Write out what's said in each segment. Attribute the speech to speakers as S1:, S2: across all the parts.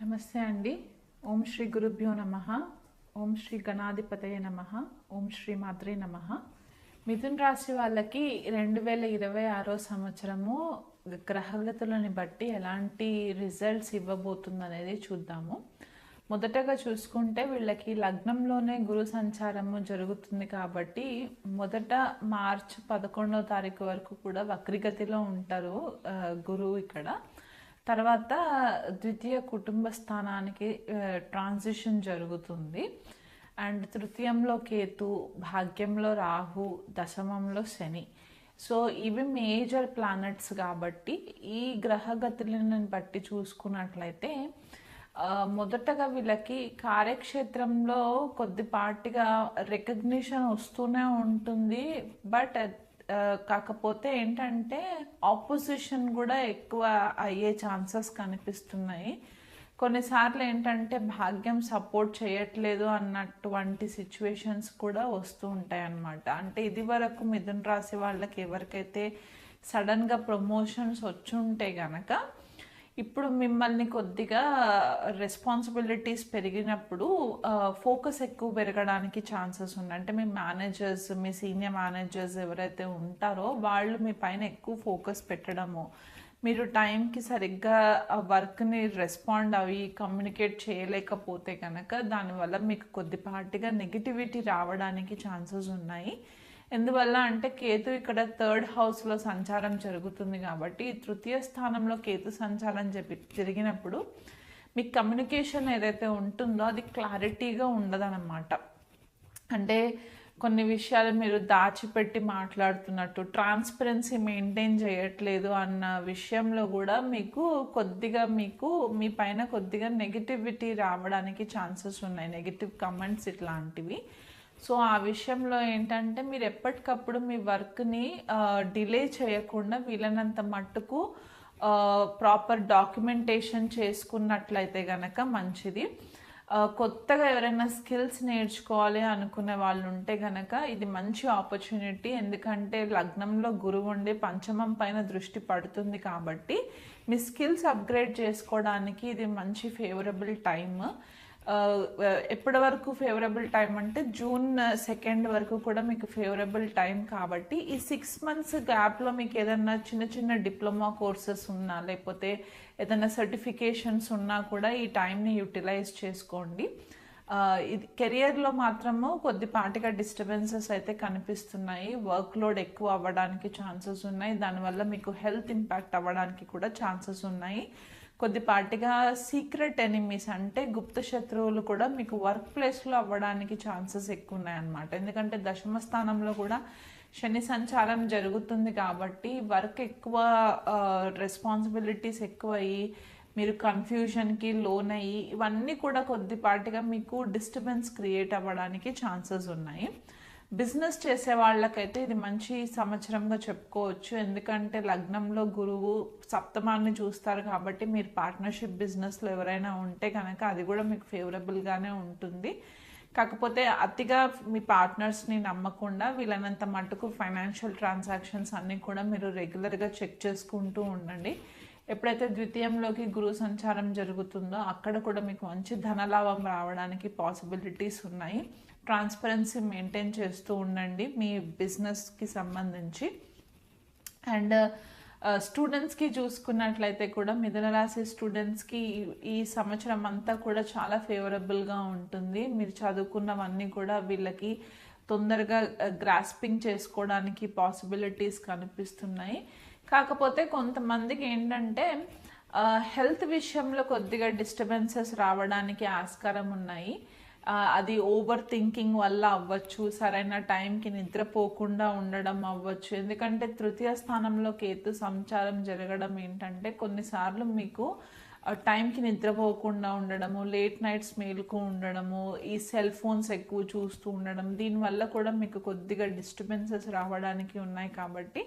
S1: నమస్తే అండి. ఓం శ్రీ గురుభ్యో నమ. ఓం శ్రీ గణాధిపతయ నమ. ఓం శ్రీ మాత్రే నమ. మిథున్ రాశి వాళ్ళకి రెండు వేల ఇరవై ఆరో సంవత్సరము గ్రహగతులని బట్టి ఎలాంటి రిజల్ట్స్ ఇవ్వబోతుంది అనేది చూద్దాము. మొదటగా చూసుకుంటే వీళ్ళకి లగ్నంలోనే గురు సంచారము జరుగుతుంది కాబట్టి మొదట మార్చ్ పదకొండవ తారీఖు వరకు కూడా వక్రిగతిలో ఉంటారు గురువు ఇక్కడ. తర్వాత ద్వితీయ కుటుంబ స్థానానికి ట్రాన్సిషన్ జరుగుతుంది. అండ్ తృతీయంలో కేతు భాగ్యంలో రాహు దశమంలో శని. సో ఇవి మేజర్ ప్లానెట్స్ కాబట్టి ఈ గ్రహగతులను బట్టి చూసుకున్నట్లయితే మొదటగా వీళ్ళకి కార్యక్షేత్రంలో కొద్దిపాటిగా రికగ్నిషన్ వస్తూనే ఉంటుంది. బట్ అట్ కాకపోతే ఏంటంటే ఆపోజిషన్ కూడా ఎక్కువ అయ్యే ఛాన్సెస్ కనిపిస్తున్నాయి. కొన్నిసార్లు ఏంటంటే భాగ్యం సపోర్ట్ చేయట్లేదు అన్నటువంటి సిచ్యువేషన్స్ కూడా వస్తూ ఉంటాయి అన్నమాట అంటే ఇది వరకు మిథున రాశి వాళ్ళకి ఎవరికైతే సడన్గా ప్రమోషన్స్ వచ్చి ఉంటే గనక ఇప్పుడు మిమ్మల్ని కొద్దిగా రెస్పాన్సిబిలిటీస్ పెరిగినప్పుడు ఫోకస్ ఎక్కువ పెరగడానికి ఛాన్సెస్ ఉన్నాయి. అంటే మీ మేనేజర్స్ మీ సీనియర్ మేనేజర్స్ ఎవరైతే ఉంటారో వాళ్ళు మీ పైన ఎక్కువ ఫోకస్ పెట్టడము మీరు టైంకి సరిగ్గా ఆ వర్క్ని రెస్పాండ్ అవి కమ్యూనికేట్ చేయలేకపోతే కనుక దానివల్ల మీకు కొద్దిపాటిగా నెగిటివిటీ రావడానికి ఛాన్సెస్ ఉన్నాయి. ఎందువల్ల అంటే కేతు ఇక్కడ థర్డ్ హౌస్లో సంచారం జరుగుతుంది కాబట్టి తృతీయ స్థానంలో కేతు సంచారం చెప్పి జరిగినప్పుడు మీ కమ్యూనికేషన్ ఏదైతే ఉంటుందో అది క్లారిటీగా ఉండదన్నమాట. అంటే కొన్ని విషయాలు మీరు దాచిపెట్టి మాట్లాడుతున్నట్టు ట్రాన్స్పరెన్సీ మెయింటైన్ చేయట్లేదు అన్న విషయంలో కూడా మీకు కొద్దిగా మీకు మీ పైన కొద్దిగా నెగిటివిటీ రావడానికి ఛాన్సెస్ ఉన్నాయి. నెగిటివ్ కమెంట్స్ ఇట్లాంటివి. సో ఆ విషయంలో ఏంటంటే మీరు ఎప్పటికప్పుడు మీ వర్క్ని డిలే చేయకుండా వీలైనంత మట్టుకు ప్రాపర్ డాక్యుమెంటేషన్ చేసుకున్నట్లయితే కనుక మంచిది. కొత్తగా ఎవరైనా స్కిల్స్ నేర్చుకోవాలి అనుకునే వాళ్ళు ఉంటే గనక ఇది మంచి ఆపర్చునిటీ. ఎందుకంటే లగ్నంలో గురువు ఉండి పంచమం పైన దృష్టి పడుతుంది కాబట్టి మీ స్కిల్స్ అప్గ్రేడ్ చేసుకోవడానికి ఇది మంచి ఫేవరబుల్ టైమ్. ఎప్పటి వరకు ఫేవరబుల్ టైం అంటే జూన్ సెకండ్ వరకు కూడా మీకు ఫేవరబుల్ టైం కాబట్టి ఈ సిక్స్ మంత్స్ గ్యాప్లో మీకు ఏదైనా చిన్న చిన్న డిప్లొమా కోర్సెస్ ఉన్నా లేకపోతే ఏదైనా సర్టిఫికేషన్స్ ఉన్నా కూడా ఈ టైంని యూటిలైజ్ చేసుకోండి. ఇది కెరియర్లో మాత్రము కొద్దిపాటిగా డిస్టర్బెన్సెస్ అయితే కనిపిస్తున్నాయి. వర్క్ లోడ్ ఎక్కువ అవ్వడానికి ఛాన్సెస్ ఉన్నాయి. దానివల్ల మీకు హెల్త్ ఇంపాక్ట్ అవ్వడానికి కూడా ఛాన్సెస్ ఉన్నాయి. కొద్దిపాటిగా సీక్రెట్ ఎనిమీస్ అంటే గుప్త శత్రువులు కూడా మీకు వర్క్ ప్లేస్లో అవ్వడానికి ఛాన్సెస్ ఎక్కువ ఉన్నాయన్నమాట ఎందుకంటే దశమ స్థానంలో కూడా శని సంచారం జరుగుతుంది కాబట్టి వర్క్ ఎక్కువ రెస్పాన్సిబిలిటీస్ ఎక్కువ అయ్యి మీరు కన్ఫ్యూజన్కి లోన్ అయ్యి ఇవన్నీ కూడా కొద్దిపాటిగా మీకు డిస్టర్బెన్స్ క్రియేట్ అవ్వడానికి ఛాన్సెస్ ఉన్నాయి. బిజినెస్ చేసే వాళ్ళకైతే ఇది మంచి సంవత్సరంగా చెప్పుకోవచ్చు. ఎందుకంటే లగ్నంలో గురువు సప్తమాన్ని చూస్తారు కాబట్టి మీరు పార్ట్నర్షిప్ బిజినెస్లో ఎవరైనా ఉంటే కనుక అది కూడా మీకు ఫేవరబుల్గానే ఉంటుంది. కాకపోతే అతిగా మీ పార్ట్నర్స్ని నమ్మకుండా వీళ్ళనంత మట్టుకు ఫైనాన్షియల్ ట్రాన్సాక్షన్స్ అన్నీ కూడా మీరు రెగ్యులర్గా చెక్ చేసుకుంటూ ఉండండి. ఎప్పుడైతే ద్వితీయంలోకి గురు సంచారం జరుగుతుందో అక్కడ కూడా మీకు మంచి ధనలాభం రావడానికి పాసిబిలిటీస్ ఉన్నాయి. ట్రాన్స్పరెన్సీ మెయింటైన్ చేస్తూ ఉండండి మీ బిజినెస్కి సంబంధించి. అండ్ స్టూడెంట్స్కి uh, uh, చూసుకున్నట్లయితే కూడా మిథున రాశి స్టూడెంట్స్కి ఈ సంవత్సరం అంతా కూడా చాలా ఫేవరబుల్గా ఉంటుంది. మీరు చదువుకున్నవన్నీ కూడా వీళ్ళకి తొందరగా uh, గ్రాస్పింగ్ చేసుకోవడానికి పాసిబిలిటీస్ కనిపిస్తున్నాయి. కాకపోతే కొంతమందికి ఏంటంటే హెల్త్ విషయంలో కొద్దిగా డిస్టర్బెన్సెస్ రావడానికి ఆస్కారం ఉన్నాయి. అది ఓవర్ థింకింగ్ వల్ల అవ్వచ్చు సరైన టైంకి నిద్రపోకుండా ఉండడం అవ్వచ్చు. ఎందుకంటే తృతీయ స్థానంలో కేతు సంచారం జరగడం ఏంటంటే కొన్నిసార్లు మీకు టైంకి నిద్రపోకుండా ఉండడము లేట్ నైట్స్ మేలుకు ఉండడము ఈ సెల్ ఫోన్స్ ఎక్కువ చూస్తూ ఉండడం దీనివల్ల కూడా మీకు కొద్దిగా డిస్టర్బెన్సెస్ రావడానికి ఉన్నాయి కాబట్టి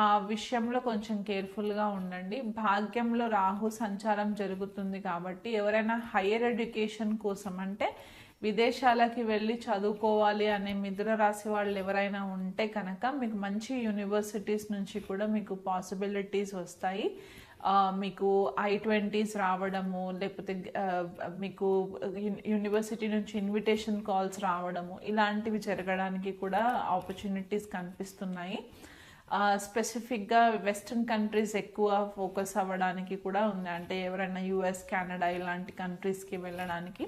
S1: ఆ విషయంలో కొంచెం కేర్ఫుల్గా ఉండండి. భాగ్యంలో రాహు సంచారం జరుగుతుంది కాబట్టి ఎవరైనా హయ్యర్ ఎడ్యుకేషన్ కోసం అంటే విదేశాలకి వెళ్ళి చదువుకోవాలి అనే మిథున రాశి వాళ్ళు ఎవరైనా ఉంటే కనుక మీకు మంచి యూనివర్సిటీస్ నుంచి కూడా మీకు పాసిబిలిటీస్ వస్తాయి. మీకు ఐ ట్వంటీస్ రావడము లేకపోతే మీకు యూనివర్సిటీ నుంచి ఇన్విటేషన్ కాల్స్ రావడము ఇలాంటివి జరగడానికి కూడా ఆపర్చునిటీస్ కనిపిస్తున్నాయి. స్పెసిఫిక్గా వెస్ట్రన్ కంట్రీస్ ఎక్కువ ఫోకస్ అవ్వడానికి కూడా ఉంది. అంటే ఎవరైనా యుఎస్ కెనడా ఇలాంటి కంట్రీస్కి వెళ్ళడానికి.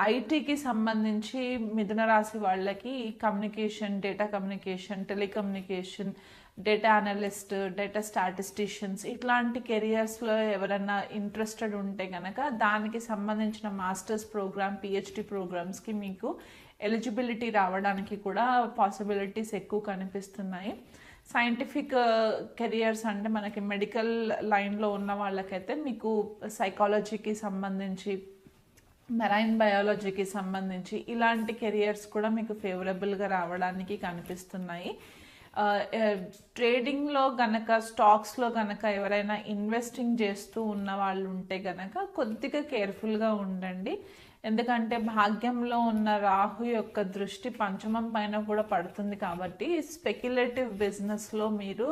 S1: ఐటీకి సంబంధించి మిథున రాశి వాళ్ళకి communication data communication telecommunication data analyst data statisticians ఇట్లాంటి కెరియర్స్లో ఎవరైనా ఇంట్రెస్టెడ్ ఉంటే కనుక దానికి సంబంధించిన మాస్టర్స్ ప్రోగ్రామ్ పిహెచ్డి ప్రోగ్రామ్స్కి మీకు ఎలిజిబిలిటీ రావడానికి కూడా పాసిబిలిటీస్ ఎక్కువ కనిపిస్తున్నాయి. సైంటిఫిక్ కెరియర్స్ అంటే మనకి మెడికల్ లైన్లో ఉన్న వాళ్ళకైతే మీకు సైకాలజీకి సంబంధించి మెరైన్ బయాలజీకి సంబంధించి ఇలాంటి కెరియర్స్ కూడా మీకు ఫేవరబుల్గా రావడానికి కనిపిస్తున్నాయి. ట్రేడింగ్లో గనక స్టాక్స్లో గనక ఎవరైనా ఇన్వెస్టింగ్ చేస్తూ ఉన్న వాళ్ళు ఉంటే గనక కొద్దిగా కేర్ఫుల్గా ఉండండి. ఎందుకంటే భాగ్యంలో ఉన్న రాహు యొక్క దృష్టి పంచమం పైన కూడా పడుతుంది కాబట్టి స్పెక్యులేటివ్ బిజినెస్లో మీరు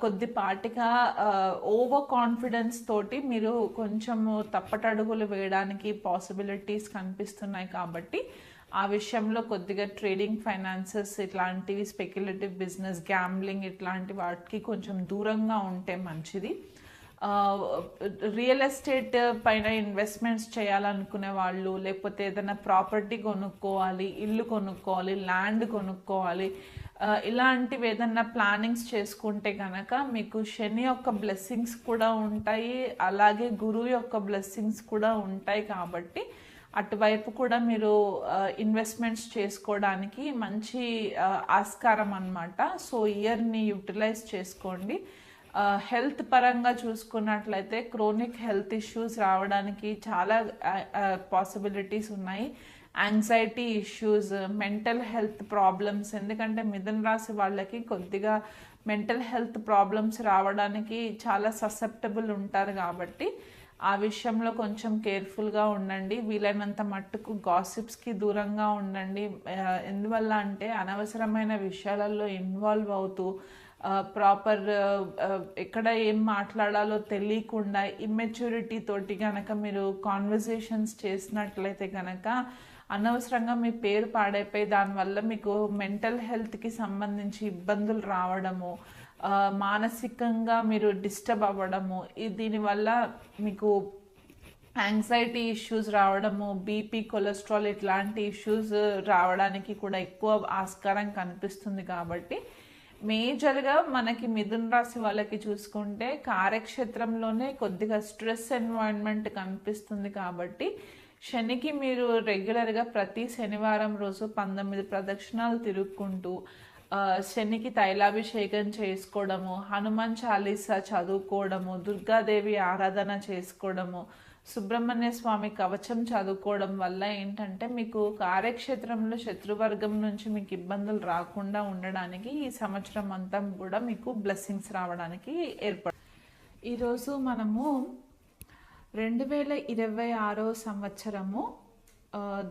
S1: కొద్దిపాటిగా ఓవర్ కాన్ఫిడెన్స్ తోటి మీరు కొంచెము తప్పటడుగులు వేయడానికి పాసిబిలిటీస్ కనిపిస్తున్నాయి కాబట్టి ఆ విషయంలో కొద్దిగా ట్రేడింగ్ ఫైనాన్సెస్ ఇట్లాంటివి స్పెక్యులేటివ్ బిజినెస్ గ్యాంబ్లింగ్ ఇట్లాంటి వాటికి కొంచెం దూరంగా ఉంటే మంచిది. రియల్ ఎస్టేట్ పైన ఇన్వెస్ట్మెంట్స్ చేయాలనుకునే వాళ్ళు లేకపోతే ఏదైనా ప్రాపర్టీ కొనుక్కోవాలి ఇల్లు కొనుక్కోవాలి ల్యాండ్ కొనుక్కోవాలి ఇలాంటివి ఏదన్నా ప్లానింగ్స్ చేసుకుంటే కనుక మీకు శని యొక్క బ్లెస్సింగ్స్ కూడా ఉంటాయి అలాగే గురువు యొక్క బ్లెస్సింగ్స్ కూడా ఉంటాయి కాబట్టి అటువైపు కూడా మీరు ఇన్వెస్ట్మెంట్స్ చేసుకోవడానికి మంచి ఆస్కారం అన్నమాట. సో ఇయర్ని యూటిలైజ్ చేసుకోండి. హెల్త్ పరంగా చూసుకున్నట్లయితే క్రోనిక్ హెల్త్ ఇష్యూస్ రావడానికి చాలా పాసిబిలిటీస్ ఉన్నాయి. Anxiety issues mental health problems ఎందుకంటే మిథున రాశి వాళ్ళకి కొద్దిగా మెంటల్ హెల్త్ ప్రాబ్లమ్స్ రావడానికి చాలా ససెప్టబుల్ ఉంటారు కాబట్టి ఆ విషయంలో కొంచెం కేర్ఫుల్గా ఉండండి. వీలైనంత మట్టుకు గాసిప్స్కి దూరంగా ఉండండి. ఎందువల్ల అంటే అనవసరమైన విషయాలలో ఇన్వాల్వ్ అవుతూ ప్రాపర్ ఎక్కడ ఏం మాట్లాడాలో తెలియకుండా ఇమ్మెచ్యూరిటీ తోటి కనుక మీరు కాన్వర్జేషన్స్ చేసినట్లయితే కనుక అనవసరంగా మీ పేరు పాడైపోయి దానివల్ల మీకు మెంటల్ హెల్త్కి సంబంధించి ఇబ్బందులు రావడము మానసికంగా మీరు డిస్టర్బ్ అవ్వడము దీనివల్ల మీకు యాంగ్జైటీ ఇష్యూస్ రావడము బీపీ కొలెస్ట్రాల్ ఇట్లాంటి ఇష్యూస్ రావడానికి కూడా ఎక్కువ ఆస్కారం కనిపిస్తుంది కాబట్టి మేజర్గా మనకి మిథున్ రాశి వాళ్ళకి చూసుకుంటే కార్యక్షేత్రంలోనే కొద్దిగా స్ట్రెస్ ఎన్వైరన్మెంట్ కనిపిస్తుంది కాబట్టి శనికి మీరు రెగ్యులర్గా ప్రతి శనివారం రోజు పంతొమ్మిది ప్రదక్షిణాలు తిరుక్కుంటూ శనికి తైలాభిషేకం చేసుకోవడము హనుమాన్ చాలీసా చదువుకోవడము దుర్గాదేవి ఆరాధన చేసుకోవడము సుబ్రహ్మణ్య స్వామి కవచం చదువుకోవడం వల్ల ఏంటంటే మీకు కార్యక్షేత్రంలో శత్రువర్గం నుంచి మీకు ఇబ్బందులు రాకుండా ఉండడానికి ఈ సంవత్సరం అంతా కూడా మీకు బ్లెస్సింగ్స్ రావడానికి ఏర్పడు. ఈరోజు మనము రెండు వేల ఇరవై ఆరో సంవత్సరము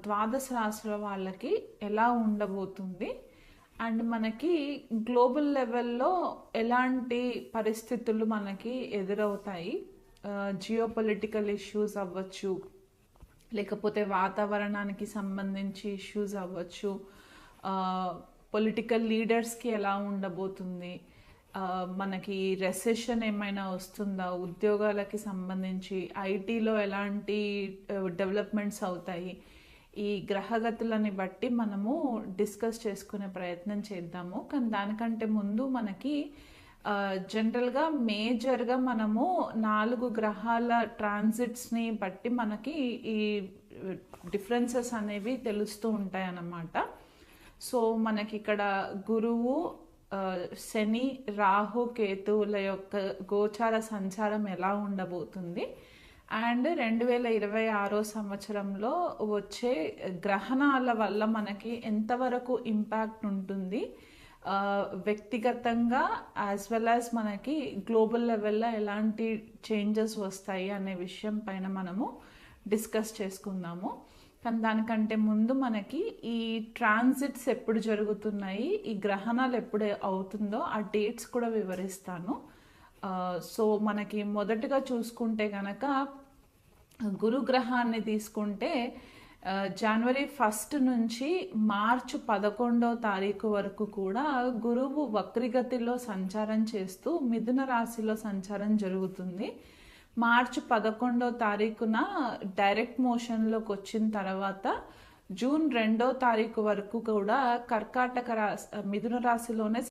S1: ద్వాదశ రాశుల వాళ్ళకి ఎలా ఉండబోతుంది? అండ్ మనకి గ్లోబల్ లెవెల్లో ఎలాంటి పరిస్థితులు మనకి ఎదురవుతాయి? జియో పొలిటికల్ ఇష్యూస్ అవ్వచ్చు లేకపోతే వాతావరణానికి సంబంధించి ఇష్యూస్ అవ్వచ్చు పొలిటికల్ లీడర్స్కి ఎలా ఉండబోతుంది? మనకి రెసెషన్ ఏమైనా వస్తుందా? ఉద్యోగాలకి సంబంధించి ఐటీలో ఎలాంటి డెవలప్మెంట్స్ అవుతాయి? ఈ గ్రహగతులని బట్టి మనము డిస్కస్ చేసుకునే ప్రయత్నం చేద్దాము. కానీ దానికంటే ముందు మనకి జనరల్గా మేజర్గా మనము నాలుగు గ్రహాల ట్రాన్సిట్స్ని బట్టి మనకి ఈ డిఫరెన్సెస్ అనేవి తెలుస్తూ ఉంటాయి అన్నమాట సో మనకి ఇక్కడ గురువు శని రాహు కేతువుల యొక్క గోచార సంచారం ఎలా ఉండబోతుంది? అండ్ రెండు వేల ఇరవై ఆరో సంవత్సరంలో వచ్చే గ్రహణాల వల్ల మనకి ఎంతవరకు ఇంపాక్ట్ ఉంటుంది? వ్యక్తిగతంగా యాజ్ వెల్ యాజ్ మనకి గ్లోబల్ లెవెల్లో ఎలాంటి చేంజెస్ వస్తాయి అనే విషయం పైన మనము డిస్కస్ చేసుకుందాము. కానీ దానికంటే ముందు మనకి ఈ ట్రాన్సిట్స్ ఎప్పుడు జరుగుతున్నాయి ఈ గ్రహణాలు ఎప్పుడు అవుతుందో ఆ డేట్స్ కూడా వివరిస్తాను. సో మనకి మొదటగా చూసుకుంటే కనుక గురుగ్రహాన్ని తీసుకుంటే జనవరి ఫస్ట్ నుంచి మార్చి పదకొండవ తారీఖు వరకు కూడా గురువు వక్రిగతిలో సంచారం చేస్తూ మిథున రాశిలో సంచారం జరుగుతుంది. మార్చి పదకొండో తారీఖున డైరెక్ట్ మోషన్లోకి వచ్చిన తర్వాత జూన్ రెండో తారీఖు వరకు కూడా కర్కాటక రాశి మిథున రాశిలోనే